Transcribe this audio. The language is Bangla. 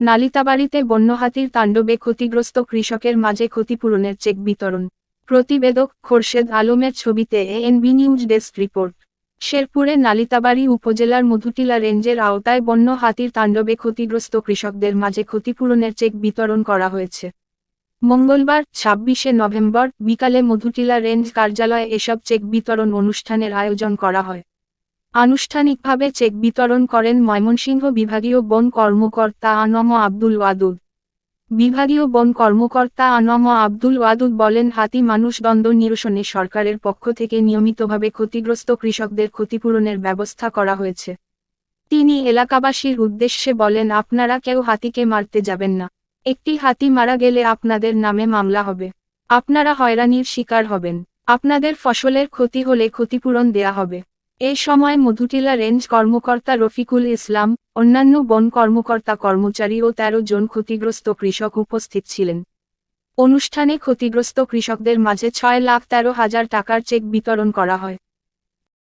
নালিতাবাড়িতে বন্যহাতির তাণ্ডবে ক্ষতিগ্রস্ত কৃষকের মাঝে ক্ষতিপূরণের চেক বিতরণ। প্রতিবেদক খোরশেদ আলমের ছবিতে এএনবি নিউজ ডেস্ক রিপোর্ট শেরপুরে নালিতাবাড়ি উপজেলার মধুটিলা রেঞ্জের আওতায় বন্য হাতির তাণ্ডবে ক্ষতিগ্রস্ত কৃষকদের মাঝে ক্ষতিপূরণের চেক বিতরণ করা হয়েছে। মঙ্গলবার, ছাব্বিশে নভেম্বর বিকালে মধুটিলা রেঞ্জ কার্যালয়ে এসব চেক বিতরণ অনুষ্ঠানের আয়োজন করা হয়। আনুষ্ঠানিকভাবে চেক বিতরণ করেন ময়মনসিংহ বিভাগীয় বন কর্মকর্তা আনম আব্দুল ওয়াদুদ। বিভাগীয় বন কর্মকর্তা আনম আব্দুল ওয়াদুদ বলেন, হাতি মানুষ দ্বন্দ্ব নিরসনে সরকারের পক্ষ থেকে নিয়মিতভাবে ক্ষতিগ্রস্ত কৃষকদের ক্ষতিপূরণের ব্যবস্থা করা হয়েছে। তিনি এলাকাবাসীর উদ্দেশ্যে বলেন, আপনারা কেউ হাতিকে মারতে যাবেন না। একটি হাতি মারা গেলে আপনাদের নামে মামলা হবে। আপনারা হয়রানির শিকার হবেন। আপনাদের ফসলের ক্ষতি হলে ক্ষতিপূরণ দেয়া হবে। এই সময় মধুটিলা রেঞ্জ কর্মকর্তা রফিকুল ইসলাম, অন্যান্য বন কর্মকর্তা কর্মচারী ও ১৩ জন ক্ষতিগ্রস্ত কৃষক উপস্থিত ছিলেন। অনুষ্ঠানে ক্ষতিগ্রস্ত কৃষকদের মাঝে ছয় লাখ তেরো হাজার টাকার চেক বিতরণ করা হয়।